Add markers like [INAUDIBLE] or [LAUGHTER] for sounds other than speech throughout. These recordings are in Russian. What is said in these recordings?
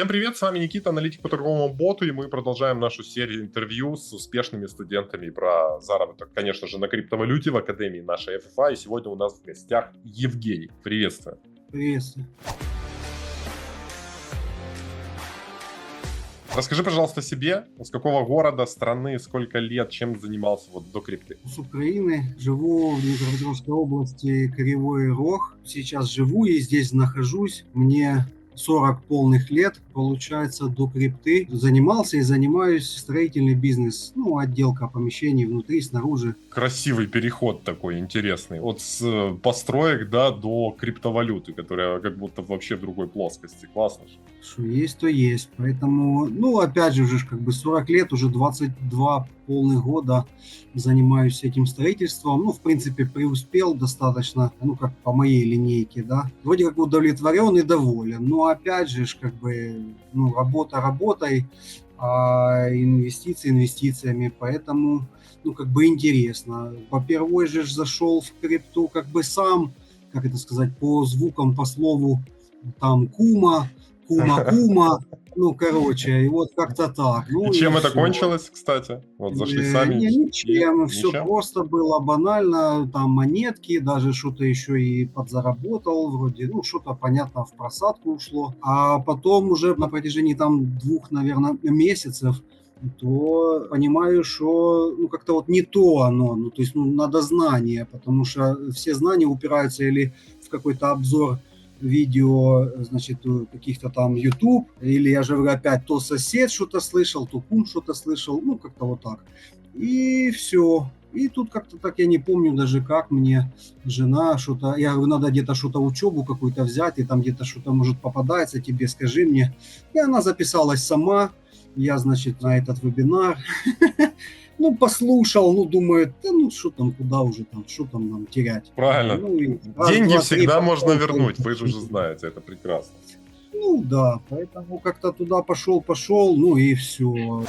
Всем привет, с вами Никита, аналитик по торговому боту, и мы продолжаем нашу серию интервью с успешными студентами про заработок, конечно же, на криптовалюте в Академии нашей ФФА. И сегодня у нас в гостях Евгений. Приветствую. Приветствую. Расскажи, пожалуйста, себе, с какого города, страны, сколько лет, чем занимался вот до крипты? С Украины, живу в Днепропетровской области, Кривой Рог. Сейчас живу и здесь нахожусь. Мне 40 полных лет, получается, до крипты. Занимался и занимаюсь строительный бизнес. Ну, отделка помещений внутри, снаружи. Красивый переход такой интересный. От э, построек, да, до криптовалюты, которая как будто вообще в другой плоскости. Классно же. Что есть, то есть. Поэтому, ну, опять же, уже как бы 40 лет, уже 22 полных года занимаюсь этим строительством. Ну, в принципе, преуспел достаточно, ну, как по моей линейке, да. Вроде как удовлетворен и доволен. Но, опять же, как бы, ну, работа работой, а инвестиции инвестициями. Поэтому, ну, как бы интересно. По первой же зашел в крипту как бы сам, как это сказать, по звукам, по слову, там, кума, кума-кума, [LAUGHS] ну, короче, и вот как-то так. Ну, и чем и это все. кончилось, кстати? Вот зашли Э, сами. Не, ничем, и- все ничем? просто было банально, там монетки, даже что-то еще и подзаработал, вроде, ну, что-то, понятно, в просадку ушло. А потом уже на протяжении там двух, наверное, месяцев то понимаю, что ну как-то вот не то оно, ну то есть ну, надо знания, потому что все знания упираются или в какой-то обзор видео, значит, каких-то там YouTube, или я же опять, то сосед что-то слышал, то кум что-то слышал, ну, как-то вот так. И все. И тут как-то так, я не помню даже как мне жена что-то, я говорю, надо где-то что-то учебу какую-то взять, и там где-то что-то может попадается тебе, скажи мне. И она записалась сама, я, значит, на этот вебинар, [LAUGHS] ну, послушал, ну, думаю, да ну, что там, куда уже там, что там нам терять. Правильно. Ну, и раз, Деньги два, три всегда можно попал, вернуть, вы же уже знаете, это прекрасно. Ну да, поэтому как-то туда пошел, пошел, ну и все.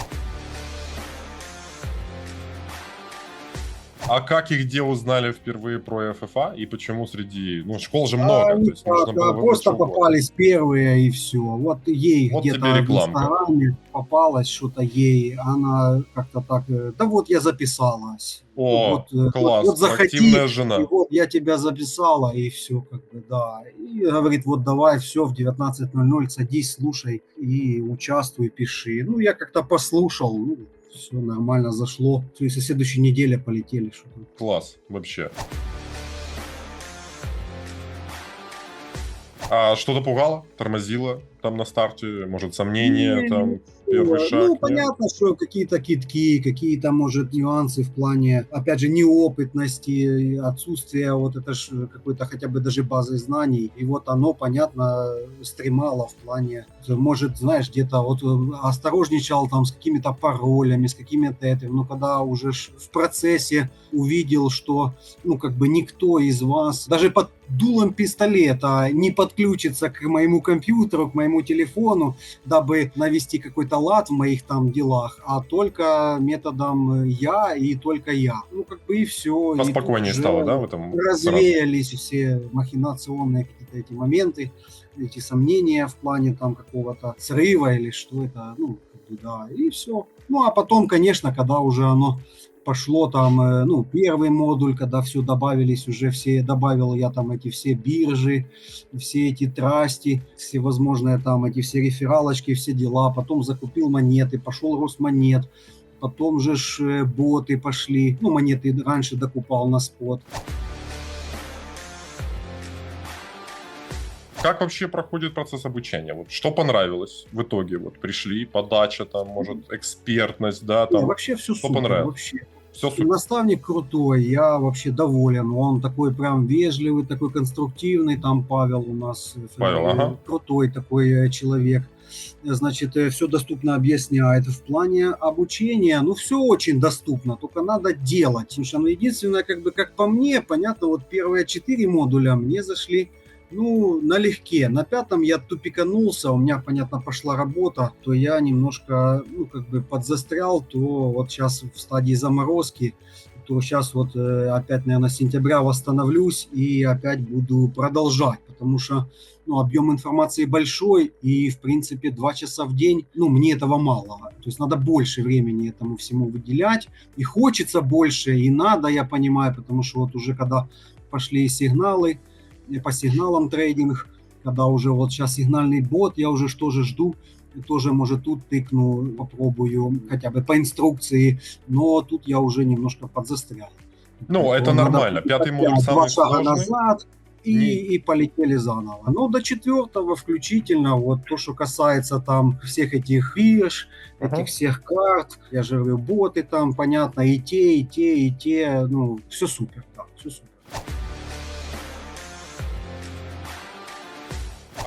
А как и где узнали впервые про ФФА и почему среди... Ну, школ же много, А, то есть да, да, было просто что угодно. попались первые и все. Вот ей Вот где-то в рекламка. Инстаграме попалось что-то ей, она как-то так, э, да вот я записалась. О, вот, э, класс, вот заходи, активная жена. И вот я тебя записала, и все, как бы, да. И говорит, вот давай, все, в 19.00 садись, слушай и участвуй, пиши. Ну, я как-то послушал, ну, все нормально зашло. То есть, со следующей неделе полетели что-то. Класс, вообще. А что-то пугало, тормозило там на старте? Может, сомнения, Не, там, первый Ну, шаг? Ну, нет? понятно, что какие-то китки, какие-то, может, нюансы в плане, опять же, неопытности, отсутствия вот это ж какой-то хотя бы даже базы знаний. И вот оно, понятно, стремало в плане, может, знаешь, где-то вот э, осторожничал там с какими-то паролями, с какими-то этим, но когда уже в процессе увидел, что, ну, как бы никто из вас, даже под дулом пистолета не подключится к моему компьютеру, к моему телефону, дабы навести какой-то лад в моих там делах, а только методом я и только я. Ну, как бы и все. Поспокойнее стало, да, в этом? сразу? Развеялись все махинационные какие-то эти моменты, эти сомнения в плане там какого-то срыва или что это, ну, да, и все. Ну, а потом, конечно, когда уже оно пошло там, э, ну, первый модуль, когда все добавились уже все, добавил я там эти все биржи, все эти трасти, всевозможные там эти все рефералочки, все дела, потом закупил монеты, пошел рост монет, потом же ж э, боты пошли, ну, монеты раньше докупал на спот. Как вообще проходит процесс обучения? Вот что понравилось в итоге? Вот пришли, подача там, может, экспертность, да, там, вообще все что супер, понравилось? вообще. все супер. Наставник крутой, я вообще доволен. Он такой прям вежливый, такой конструктивный. Там Павел у нас э, Павел, ага. крутой такой э, человек. Значит, все доступно объясняет. В плане обучения, ну, все очень доступно, только надо делать. Потому что, ну, единственное, как бы, как по мне, понятно, вот первые четыре модуля мне зашли ну, налегке. На пятом я тупиканулся, у меня, понятно, пошла работа, то я немножко, ну, как бы подзастрял, то вот сейчас в стадии заморозки, то сейчас вот э, опять, наверное, с сентября восстановлюсь и опять буду продолжать, потому что ну, объем информации большой, и, в принципе, два часа в день, ну, мне этого мало. То есть надо больше времени этому всему выделять, и хочется больше, и надо, я понимаю, потому что вот уже когда пошли сигналы, по сигналам трейдинг, когда уже вот сейчас сигнальный бот, я уже что же жду, тоже, может, тут тыкну, попробую хотя бы по инструкции, но тут я уже немножко подзастрял. Ну, то это нормально. Пятый модуль самый сложный. назад, и, Не... и полетели заново. Но до четвертого включительно, вот то, что касается там всех этих фиш, uh-huh. этих всех карт, я же говорю, боты там, понятно, и те, и те, и те, ну, все супер, да, все супер.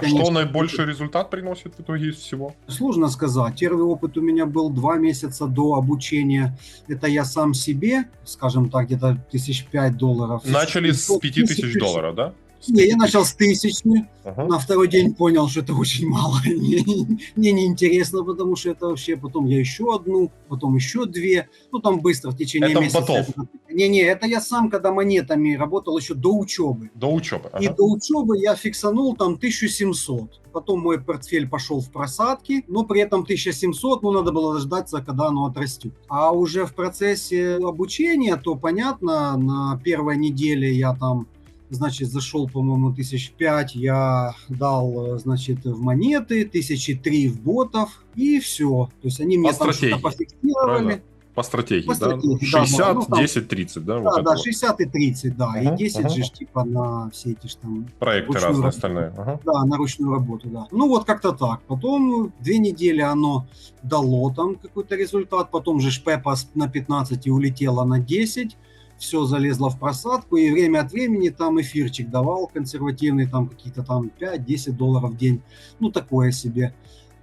А что наибольший результат приносит в итоге из всего? Сложно сказать. Первый опыт у меня был два месяца до обучения. Это я сам себе, скажем так, где-то тысяч пять долларов. Начали с пяти тысяч долларов, да? Не, я начал с тысячи. Ага. На второй день понял, что это очень мало. [LAUGHS] Мне неинтересно, потому что это вообще потом я еще одну, потом еще две. Ну, там быстро в течение это месяца. Не-не, это я сам, когда монетами работал еще до учебы. До учебы. Ага. И до учебы я фиксанул там 1700. Потом мой портфель пошел в просадки, но при этом 1700, ну, надо было дождаться, когда оно отрастет. А уже в процессе обучения, то понятно, на первой неделе я там значит, зашел, по-моему, тысяч пять, я дал, значит, в монеты, тысячи три в ботов, и все. То есть они мне По там что-то пофиксировали. Правильно. По стратегии, По стратегии да? 60, да, ну, там, 10, 30, да? Да, вот да, 60 и 30, да. Uh-huh, и 10 uh-huh. же типа на все эти ж там... Проекты разные работу. остальные. Uh-huh. Да, на ручную работу, да. Ну вот как-то так. Потом две недели оно дало там какой-то результат. Потом же Шпепа на 15 и улетела на 10 все залезло в просадку, и время от времени там эфирчик давал консервативный, там какие-то там 5-10 долларов в день, ну такое себе.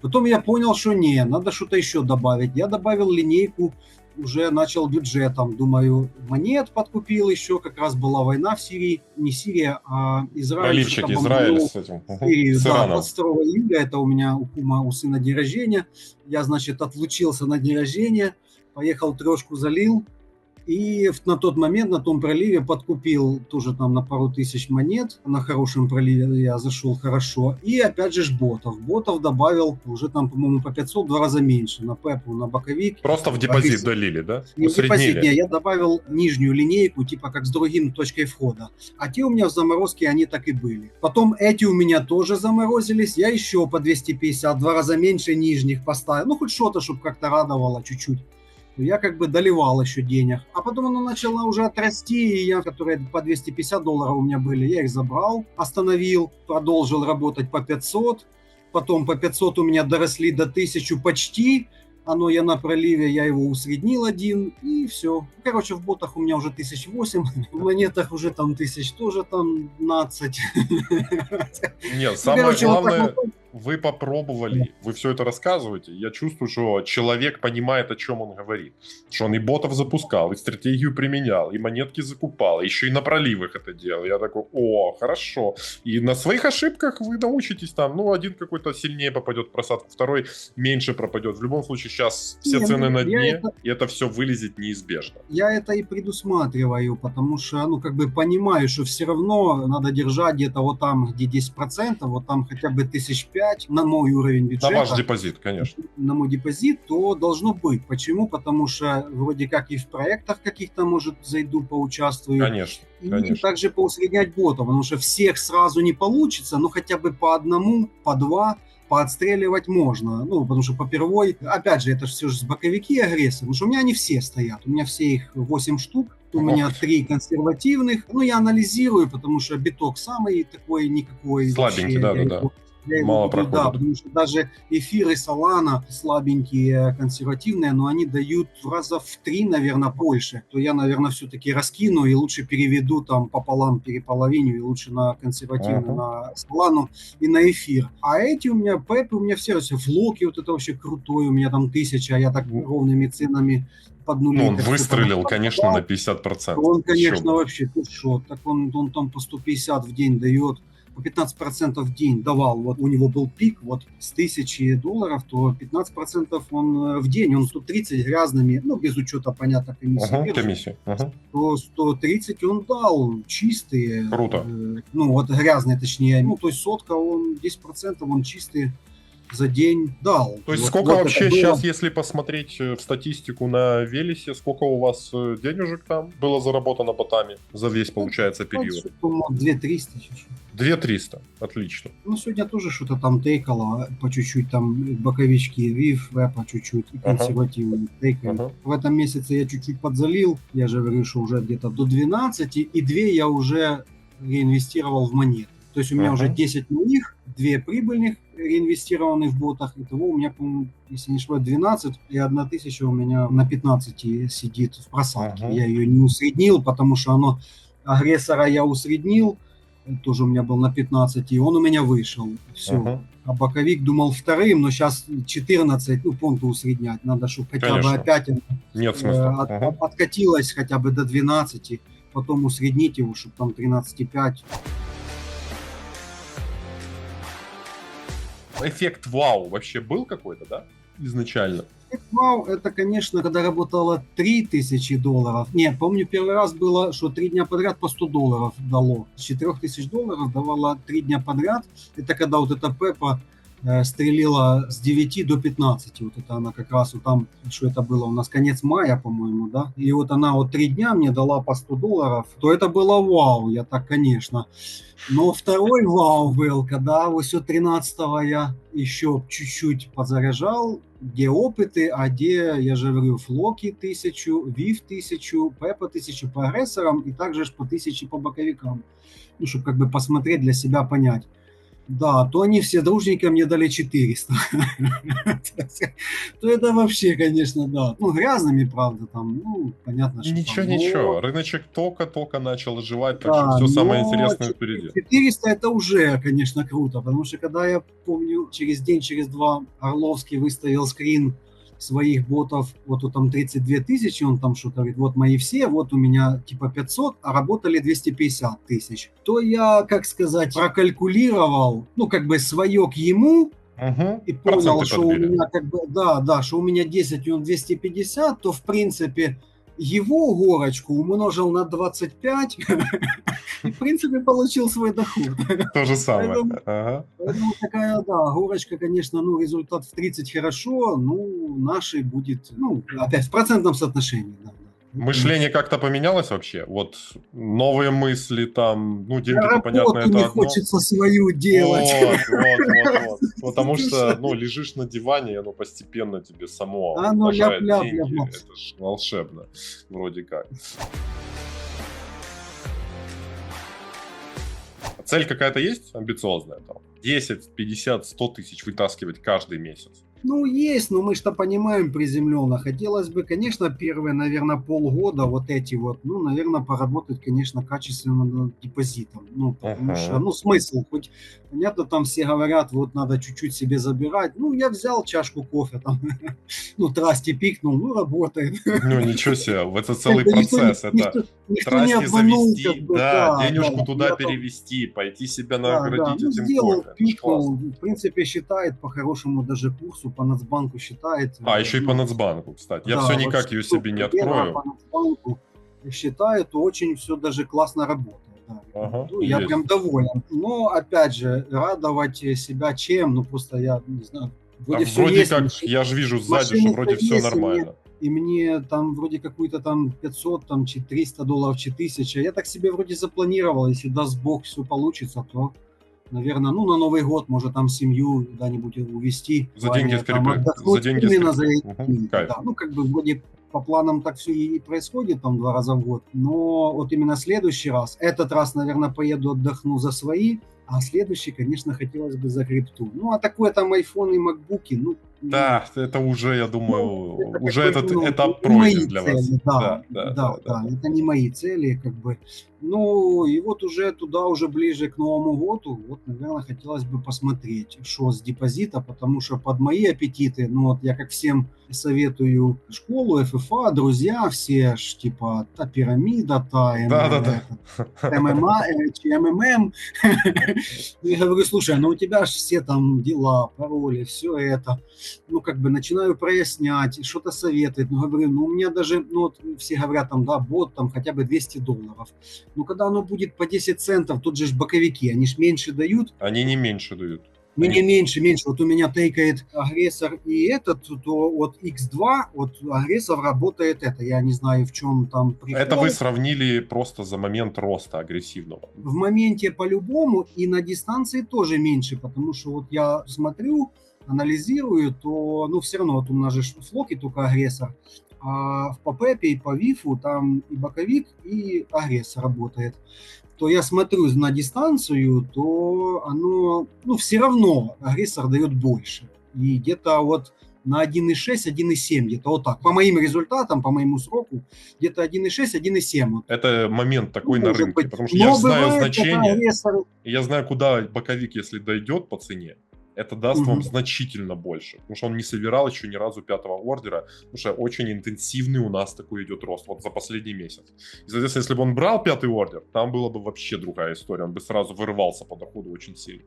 Потом я понял, что не, надо что-то еще добавить. Я добавил линейку, уже начал бюджетом, думаю, монет подкупил еще, как раз была война в Сирии, не Сирия, а Израиль. Проливчик Израиль с этим. С да, 22 июля, это у меня у кума, у сына день рождения. Я, значит, отлучился на день рождения, поехал трешку залил, и на тот момент на том проливе подкупил тоже там на пару тысяч монет. На хорошем проливе я зашел хорошо. И опять же ботов. Ботов добавил уже там, по-моему, по 500, два раза меньше. На Пепу, на боковик. Просто в депозит долили, да? Не в депозит, не, я добавил нижнюю линейку, типа как с другим точкой входа. А те у меня в заморозке, они так и были. Потом эти у меня тоже заморозились. Я еще по 250, два раза меньше нижних поставил. Ну, хоть что-то, чтобы как-то радовало чуть-чуть я как бы доливал еще денег. А потом оно начало уже отрасти, и я, которые по 250 долларов у меня были, я их забрал, остановил, продолжил работать по 500, потом по 500 у меня доросли до 1000 почти, оно я на проливе, я его усреднил один, и все. Короче, в ботах у меня уже тысяч восемь, [LAUGHS] в монетах уже там тысяч тоже там 15. Нет, самое главное, вы попробовали, вы все это рассказываете, я чувствую, что человек понимает, о чем он говорит. Что он и ботов запускал, и стратегию применял, и монетки закупал, еще и на проливах это делал. Я такой, о, хорошо. И на своих ошибках вы научитесь там, ну, один какой-то сильнее попадет в просадку, второй меньше пропадет. В любом случае, сейчас все Не, цены ну, на дне, это... и это все вылезет неизбежно. Я это и предусматриваю, потому что, ну, как бы понимаю, что все равно надо держать где-то вот там, где 10%, вот там хотя бы тысяч пять 5 на мой уровень бюджета. На ваш депозит, конечно. На мой депозит, то должно быть. Почему? Потому что вроде как и в проектах каких-то, может, зайду, поучаствую. Конечно. И конечно. также поусреднять ботов, потому что всех сразу не получится, но хотя бы по одному, по два поотстреливать можно. Ну, потому что по первой, опять же, это все же боковики агрессии, потому что у меня они все стоят. У меня все их 8 штук, у меня три консервативных. Ну, я анализирую, потому что биток самый такой никакой. Слабенький, да, да, да. Я Мало проходит. Да, потому что даже эфиры Solana слабенькие, консервативные, но они дают раза в три, наверное, больше. То я, наверное, все-таки раскину и лучше переведу там пополам, переполовиню, и лучше на консервативный, uh-huh. на Solana и на эфир. А эти у меня, пепы у меня все, все флоки, вот это вообще крутой, у меня там тысяча, а я так ровными ценами под нули. Ну, он выстрелил, конечно, на 50%. Он, конечно, Еще вообще, ты что, так он, он там по 150 в день дает по 15% в день давал, вот у него был пик, вот с 1000 долларов, то 15% он э, в день, он 130 грязными, ну, без учета, понятно, комиссии, Ага, биржи. Ага. то 130 он дал чистые. Круто. э, ну, вот грязные, точнее. Ну, то есть сотка, он 10% он чистые за день дал. То есть Вот- сколько вот вообще было. сейчас, если посмотреть э, в статистику на Велесе, сколько у вас э, денежек там было заработано ботами за весь, получается, Ну, период? по-моему, 2300 чуть-чуть. 2300. Отлично. Ну, сегодня тоже что-то там тейкало, по чуть-чуть там боковички, вив, по чуть-чуть, и Ага. консервативные тейкали. Ага. В этом месяце я чуть-чуть подзалил, я же говорю, что уже где-то до 12, и две я уже реинвестировал в монеты. То есть у меня Ага. уже 10 моих, две прибыльных реинвестированы в ботах. Итого у меня, по-моему, если не ошибаюсь, 12, и одна тысяча у меня на 15 сидит в просадке. Ага. Я ее не усреднил, потому что оно агрессора я усреднил, тоже у меня был на 15, и он у меня вышел. Все. Ага. А боковик думал вторым, но сейчас 14, ну, пункты усреднять. Надо, чтобы хотя Конечно. бы опять э, Нет смысла. от- Ага. от- откатилось хотя бы до 12, потом усреднить его, чтобы там 13,5. Эффект вау вообще был какой-то, да? Изначально. Вау, это, конечно, когда работало 3000 долларов. Не, помню, первый раз было, что три дня подряд по 100 долларов дало. С 4000 долларов давала три дня подряд. Это когда вот эта Пепа э, стрелила с 9 до 15. Вот это она как раз вот там, что это было у нас, конец мая, по-моему, да? И вот она вот три дня мне дала по 100 долларов. То это было вау, я так, конечно. Но второй вау был, когда вот все 13 я еще чуть-чуть подзаряжал, где опыты, а где, я же говорю, флоки тысячу, вив тысячу, пепа тысячу по агрессорам и также по тысяче по боковикам. Ну, чтобы как бы посмотреть для себя, понять. Да, то они все дружненько мне дали 400. То это вообще, конечно, да. Ну, грязными, правда, там, ну, понятно, что Ничего, ничего. Рыночек только-только начал оживать, так что все самое но интересное впереди. 400 это уже, конечно, круто, потому что когда я помню, через день, через два Орловский выставил скрин своих ботов, вот тут там 32 тысячи, он там что-то говорит, вот мои все, вот у меня типа 500, а работали 250 тысяч. То я, как сказать, прокалькулировал, ну, как бы свое к ему, Угу. и понял, что у подбили. меня как бы, да, да, что у меня 10 и он 250, то в принципе его горочку умножил на 25 [LAUGHS] и в принципе получил свой доход. [LAUGHS] То же самое. Поэтому- Ага. Поэтому такая, да, горочка, конечно, ну, результат в 30 хорошо, ну, нашей будет, ну, опять в процентном соотношении, да. Мышление как-то поменялось вообще? Вот новые мысли там, ну, деньги, Работу понятно, это не одно. хочется свою делать. Вот, вот, вот, вот. [LAUGHS] Потому что, ну, лежишь на диване, и оно постепенно тебе само А, ну, умножает ляп-ляп, деньги. ляп-ляп. Это ж волшебно, вроде как. Цель какая-то есть амбициозная там? 10, 50, 100 тысяч вытаскивать каждый месяц. Ну, есть, но мы что понимаем приземленно. Хотелось бы, конечно, первые, наверное, полгода вот эти вот, ну, наверное, поработать, конечно, качественно над депозитом. Ну, потому Ага. что, ну, смысл, хоть, понятно, там все говорят, вот надо чуть-чуть себе забирать. Ну, я взял чашку кофе там, [LAUGHS] ну, трасти пикнул, ну, работает. Ну, ничего себе, это [LAUGHS] целый Это никто процесс. Это никто- никто трасти обманул, завести, как бы, да, денежку да. туда там- перевести, пойти себя Да, да. наградить Ну, этим сделал, кофе. Классно. пикнул, в принципе, считает по-хорошему даже курсу, по Нацбанку считает. А, еще и ну, по Нацбанку, кстати. Я Да, все вот никак ее что себе не открою. по Нацбанку считаю, то очень все даже классно работает. да. Ага, Ну, я есть. прям доволен. Но, опять же, радовать себя чем? Ну, просто я не знаю. А Вроде все вроде есть, как, я же вижу сзади, что вроде все есть, нормально. и мне там вроде какую-то там 500, там, чи 300 долларов, чи 1000. Я так себе вроде запланировал, если даст бог все получится, то, наверное, ну, на Новый год, может, там семью куда-нибудь увезти. За деньги там, За деньги именно за эти деньги, кайф. да. Ну, как бы вроде по планам так все и происходит там два раза в год. Но вот именно следующий раз, этот раз, наверное, поеду отдохну за свои, а следующий, конечно, хотелось бы за крипту. Ну, а такое там айфоны и макбуки, ну... Да, это уже, я думаю, Ну, это уже этот ну, этап пройден для вас. цели, Да, да, да, да, да, да. это не мои цели, как бы. Ну, и вот уже туда, уже ближе к Новому году, вот, наверное, хотелось бы посмотреть, что с депозита, потому что под мои аппетиты, ну, вот я как всем советую школу, ФФА, друзья все, ж, типа, та пирамида, та, Да, да, да. ММА, э, МММ. [LAUGHS] Я говорю, слушай, ну у тебя же все там дела, пароли, все это. Ну, как бы начинаю прояснять, что-то советовать. Ну, говорю, ну, у меня даже, ну, вот все говорят там, да, бот там хотя бы 200 долларов. Ну, когда оно будет по 10 центов, тут же ж боковики, они ж меньше дают. Они не меньше дают. Мне меньше, меньше. Вот у меня тейкает агрессор и этот, то от X2, вот агрессор работает это. Я не знаю, в чем там прикол. Это вы сравнили просто за момент роста агрессивного. В моменте по-любому и на дистанции тоже меньше, потому что вот я смотрю, анализирую, то, ну, все равно, вот у нас же флоки только агрессор, а в ПП и по ВИФу там и боковик, и агрессор работает то я смотрю на дистанцию, то оно, ну, все равно агрессор дает больше. И где-то вот на 1.6, 1.7, где-то вот так. По моим результатам, по моему сроку, где-то 1.6, 1.7. Это момент такой ну, на рынке, быть. потому что Но я знаю значение, агрессор... я знаю, куда боковик, если дойдет по цене, это даст угу. вам значительно больше, потому что он не собирал еще ни разу пятого ордера, потому что очень интенсивный у нас такой идет рост вот за последний месяц. И, соответственно, если бы он брал пятый ордер, там была бы вообще другая история, он бы сразу вырывался по доходу очень сильно.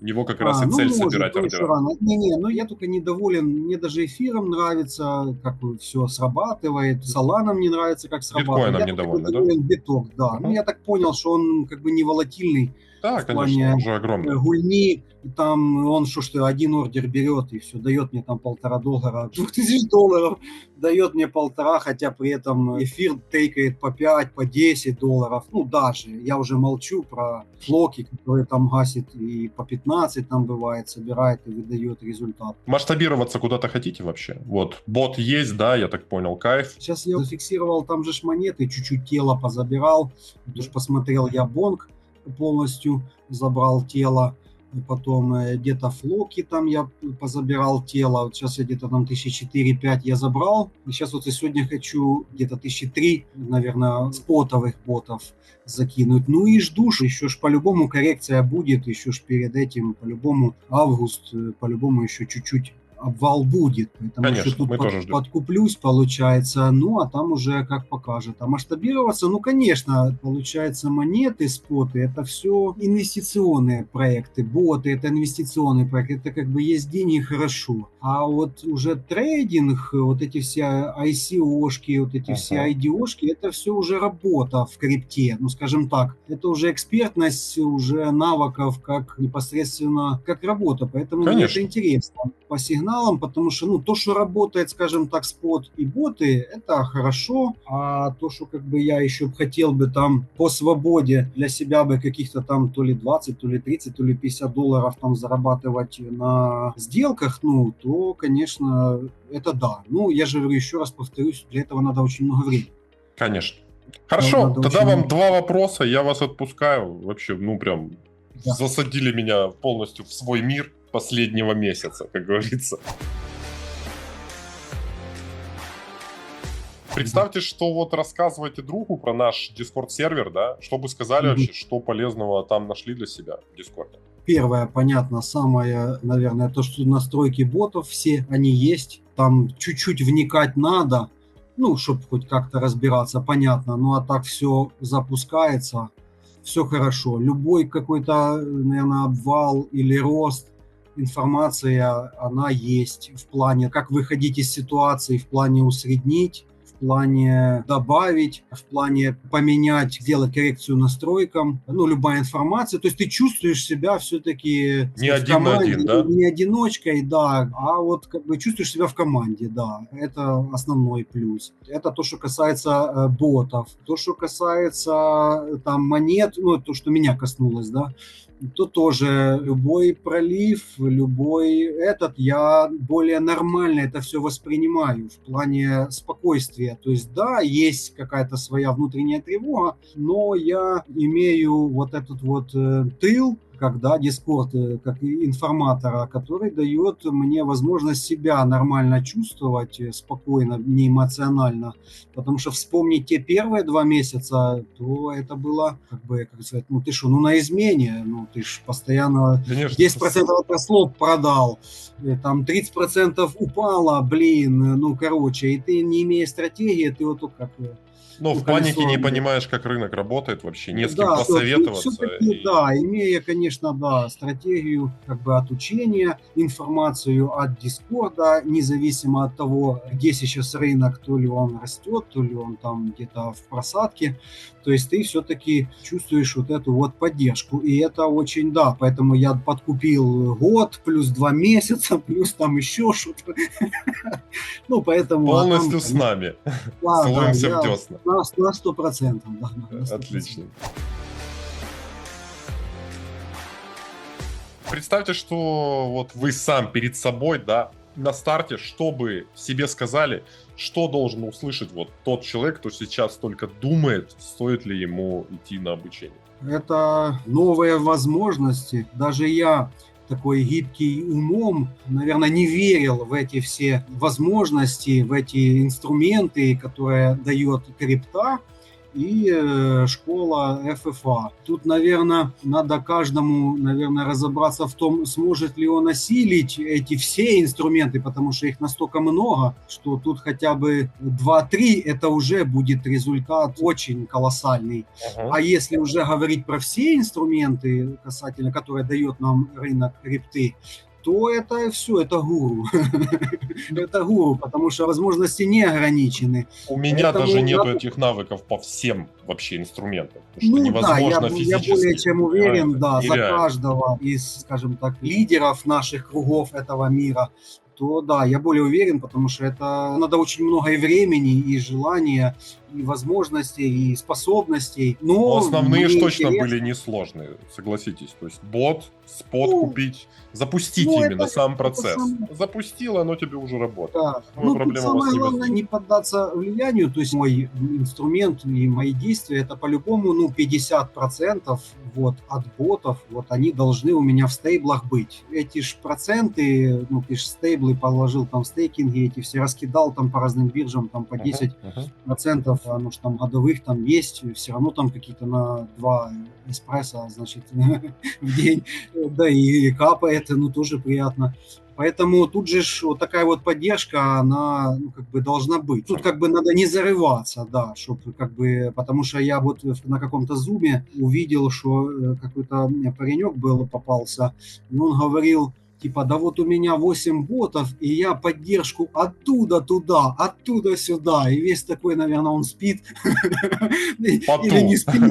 У него как а, раз и ну, цель может, собирать ордера. Не-не, но я только недоволен, мне даже эфиром нравится, как все срабатывает, Соланом не нравится, как срабатывает. Биткоином недовольны, да? Биток, да. Угу. Ну, я так понял, что он как бы не волатильный, да, конечно, он же огромный. Гульни, там он что что один ордер берет и все, дает мне там полтора доллара, двух [LAUGHS] тысяч долларов, дает мне полтора, хотя при этом эфир тейкает по 5, по 10 долларов, ну даже, я уже молчу про флоки, которые там гасит и по 15 там бывает, собирает и выдает результат. Масштабироваться куда-то хотите вообще? Вот, бот есть, да, я так понял, кайф. Сейчас я зафиксировал там же монеты, чуть-чуть тело позабирал, потому что посмотрел я бонг, полностью забрал тело. И потом э, где-то флоки там я позабирал тело. Вот сейчас я где-то там тысячи четыре-пять я забрал. И сейчас вот я сегодня хочу где-то тысячи три, наверное, спотовых ботов закинуть. Ну и жду, еще ж по-любому коррекция будет, еще ж перед этим по-любому август, э, по-любому еще чуть-чуть обвал будет. Поэтому Конечно, тут мы под, тоже ждем. подкуплюсь, получается. Ну, а там уже как покажет. А масштабироваться, ну, конечно, получается, монеты, споты, это все инвестиционные проекты. Боты, это инвестиционные проекты. Это как бы есть деньги, хорошо. А вот уже трейдинг, вот эти все ICO-шки, вот эти uh-huh. все IDO-шки, это все уже работа в крипте. Ну, скажем так, это уже экспертность, уже навыков, как непосредственно, как работа. Поэтому мне это интересно. По сигналу сигналом, потому что, ну, то, что работает, скажем так, спот и боты, это хорошо, а то, что как бы я еще хотел бы там по свободе для себя бы каких-то там то ли 20, то ли 30, то ли 50 долларов там зарабатывать на сделках, ну, то, конечно, это да. Ну, я же говорю, еще раз повторюсь, для этого надо очень много времени. Конечно. Хорошо, тогда очень... вам два вопроса, я вас отпускаю. Вообще, ну прям да. засадили меня полностью в свой мир последнего месяца, как говорится. Представьте, что вот рассказываете другу про наш Discord сервер, да? Что бы сказали mm-hmm. вообще, что полезного там нашли для себя в Discord? Первое, понятно, самое, наверное, то, что настройки ботов все, они есть. Там чуть-чуть вникать надо, ну, чтобы хоть как-то разбираться, понятно. Ну, а так все запускается, все хорошо. Любой какой-то, наверное, обвал или рост – информация, она есть в плане, как выходить из ситуации, в плане усреднить, плане добавить, в плане поменять, сделать коррекцию настройкам, ну, любая информация. То есть ты чувствуешь себя все-таки не один команде, на один, да? Не одиночкой, да, а вот как бы чувствуешь себя в команде, да. Это основной плюс. Это то, что касается э, ботов. То, что касается э, там монет, ну, то, что меня коснулось, да, то тоже любой пролив, любой этот, я более нормально это все воспринимаю в плане спокойствия. То есть, да, есть какая-то своя внутренняя тревога, но я имею вот этот вот э, тыл, когда Discord э, как информатора, который дает мне возможность себя нормально чувствовать, э, спокойно, не эмоционально. Потому что вспомнить те первые два месяца, то это было, как бы, как сказать, ну ты что, ну на измене, ну ты ж постоянно Конечно. 10% отросло, продал, там 30% упало, блин, ну короче, и ты не имея стратегии, ты вот как ну, в панике не понимаешь, как рынок работает вообще, не с кем да, посоветоваться. И... Да, имея, конечно, да, стратегию как бы отучения, информацию от Дискорда, независимо от того, где сейчас рынок, то ли он растет, то ли он там где-то в просадке, то есть ты все-таки чувствуешь вот эту вот поддержку, и это очень, да, поэтому я подкупил год, плюс два месяца, [LAUGHS] плюс там еще что-то. [LAUGHS] Ну, поэтому... Полностью с нами. Целуемся в десна. На сто процентов, да. Отлично. Представьте, что вот вы сам перед собой, да, на старте, чтобы себе сказали, что должен услышать вот тот человек, кто сейчас только думает, стоит ли ему идти на обучение? Это новые возможности. Даже я такой гибкий умом, наверное, не верил в эти все возможности, в эти инструменты, которые дает крипта и э, школа ФФА. Тут, наверное, надо каждому, наверное, разобраться в том, сможет ли он осилить эти все инструменты, потому что их настолько много, что тут хотя бы 2-3 это уже будет результат очень колоссальный. Uh-huh. А если уже говорить про все инструменты касательно, которые дает нам рынок крипты, то это все, это гуру. [LAUGHS] это гуру, потому что возможности не ограничены. У меня даже нет этих навыков по всем вообще инструментам. Ну да, я, я более чем уверен, да, за каждого из, скажем так, лидеров наших кругов этого мира то да, я более уверен, потому что это надо очень много и времени, и желания, и возможностей, и способностей. Но, Но основные ж точно интересно. были несложные, согласитесь. То есть бот, спот ну, купить, запустить ну, именно это, сам процесс. Сам... Запустил, оно тебе уже работает. Да. Ну, тут самое главное не поддаться влиянию, то есть мой инструмент и мои действия, это по-любому, ну, 50% вот от ботов, вот они должны у меня в стейблах быть. Эти ж проценты, ну, ты ж стейблы положил там стейкинги, эти все раскидал там по разным биржам, там по 10% uh-huh, uh-huh процентов, оно же там годовых там есть, все равно там какие-то на два эспрессо, значит, [LAUGHS] в день, да, и капает, ну, тоже приятно. Поэтому тут же вот такая вот поддержка, она ну, как бы должна быть. Тут как бы надо не зарываться, да, чтобы как бы, потому что я вот на каком-то зуме увидел, что э, какой-то паренек был, попался, и он говорил, типа, да вот у меня 8 ботов, и я поддержку оттуда туда, оттуда сюда, и весь такой, наверное, он спит [LAUGHS] или не спит,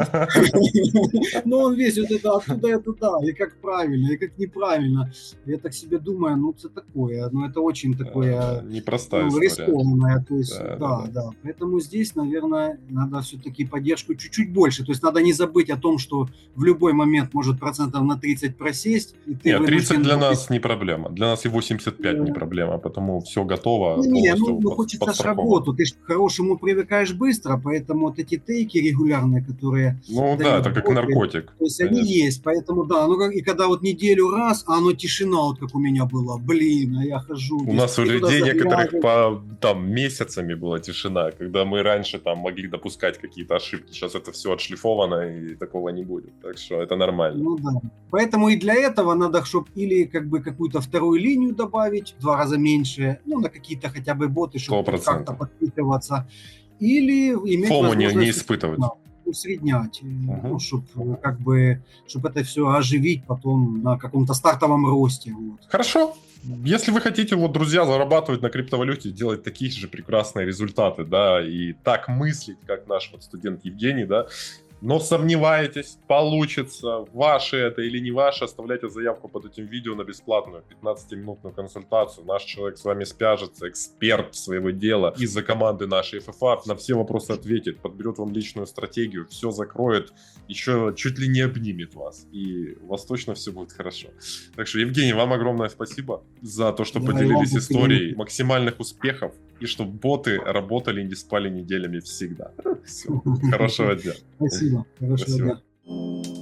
[LAUGHS] но он весь вот это оттуда и туда, и как правильно, и как неправильно. Я так себе думаю, ну это такое, ну это очень такое непростая ну, рискованное, то есть, да, да, да. Поэтому здесь, наверное, надо все-таки поддержку чуть-чуть больше, то есть надо не забыть о том, что в любой момент может процентов на 30 просесть. И ты Нет, 30 для нас не не проблема. Для нас и 85 не проблема, потому все готово. Не, ну, ну хочется ж работу, ты к хорошему привыкаешь быстро, поэтому вот эти тейки регулярные, которые... Ну да, это как наркотик. То есть конечно. они есть, поэтому да, ну и когда вот неделю раз, а оно тишина вот как у меня была, блин, а я хожу. У нас у людей некоторых по там месяцами была тишина, когда мы раньше там могли допускать какие-то ошибки, сейчас это все отшлифовано и такого не будет, так что это нормально. Ну да, поэтому и для этого надо, чтобы или как бы какую-то вторую линию добавить, в два раза меньше, ну, на какие-то хотя бы боты, чтобы как-то подпитываться. Или иметь Фому не, не испытывать. Да, усреднять, uh-huh. ну, чтобы как бы, чтобы это все оживить потом на каком-то стартовом росте. Вот. Хорошо. Если вы хотите, вот, друзья, зарабатывать на криптовалюте, делать такие же прекрасные результаты, да, и так мыслить, как наш вот студент Евгений, да, но сомневаетесь, получится, ваше это или не ваше, оставляйте заявку под этим видео на бесплатную 15-минутную консультацию. Наш человек с вами спяжется, эксперт своего дела из-за команды нашей ФФА, на все вопросы ответит, подберет вам личную стратегию, все закроет, еще чуть ли не обнимет вас, и у вас точно все будет хорошо. Так что, Евгений, вам огромное спасибо за то, что да, поделились историей. максимальных успехов, и чтобы боты работали и не спали неделями всегда. [LAUGHS] Все. Хорошего дня. Спасибо. Хорошего Спасибо. дня.